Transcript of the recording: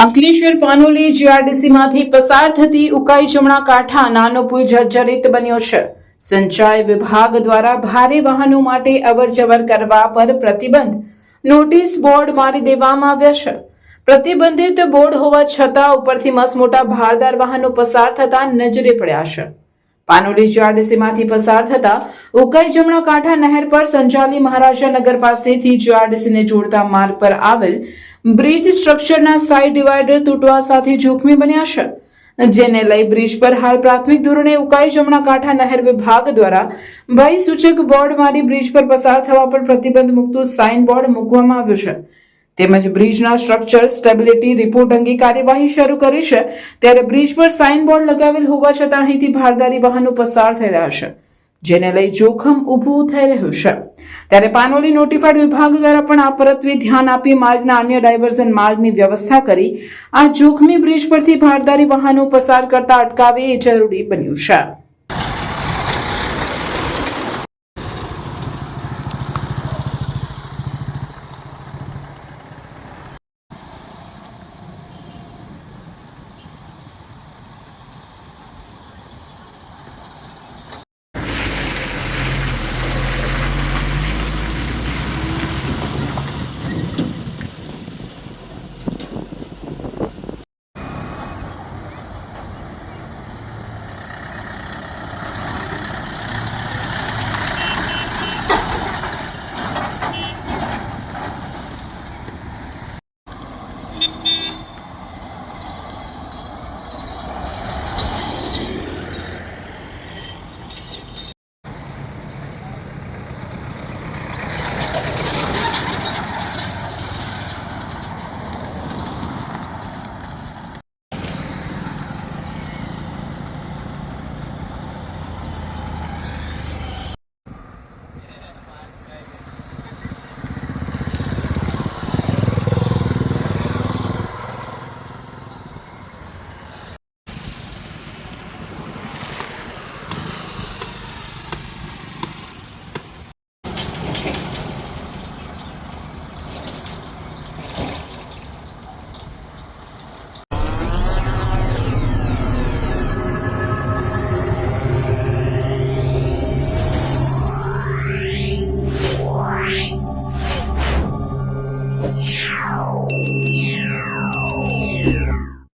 અંકલેશ્વર પાનોલી જીઆરડીસીમાંથી પસાર થતી ઉકાઈ જમણા કાંઠા નાનો પુલ જર્જરિત બન્યો છે. સિંચાઈ વિભાગ દ્વારા ભારે વાહનો માટે અવરજવર કરવા પર પ્રતિબંધ નોટિસ બોર્ડ મારી દેવામાં આવ્યા છે. પ્રતિબંધિત બોર્ડ હોવા છતાં ઉપરથી મસમોટા ભારદાર વાહનો પસાર થતા નજરે પડ્યા છે. પાનોલી જીઆરડીસીમાંથી પસાર થતા ઉકાઈ જમણા કાંઠા નહેર પર સંચાલી મહારાજા નગર પાસેથી જીઆરડીસીને જોડતા માર્ગ પર આવેલ બ્રિજ સ્ટ્રક્ચરના સાઇડ ડિવાઈડર તૂટવા સાથે જોખમી બન્યા છે. જેને લઈ બ્રિજ પર હાલ પ્રાથમિક ધોરણે ઉકાઈ જમણા કાંઠા નહેર વિભાગ દ્વારા ભય સૂચક બોર્ડ મારી બ્રિજ પર પસાર થવા પર પ્રતિબંધ મૂકતું સાઇન બોર્ડ મૂકવામાં આવ્યું છે. તેમજ બ્રિજના સ્ટ્રક્ચર સ્ટેબિલિટી રિપોર્ટ અંગે કાર્યવાહી શરૂ કરી છે. ત્યારે બ્રિજ પર સાઇન બોર્ડ લગાવેલ હોવા છતાં અહીંથી ભારદારી વાહનો પસાર થઈ રહ્યા છે. જેને લઈ જોખમ ઊભું થઈ રહ્યું છે. ત્યારે પાનોલી નોટિફાઈડ વિભાગ દ્વારા પણ આ પરત્વે ધ્યાન આપી માર્ગના અન્ય ડાયવર્ઝન માર્ગની વ્યવસ્થા કરી આ જોખમી બ્રિજ પરથી ભારદારી વાહનો પસાર કરતા અટકાવે એ જરૂરી બન્યું છે.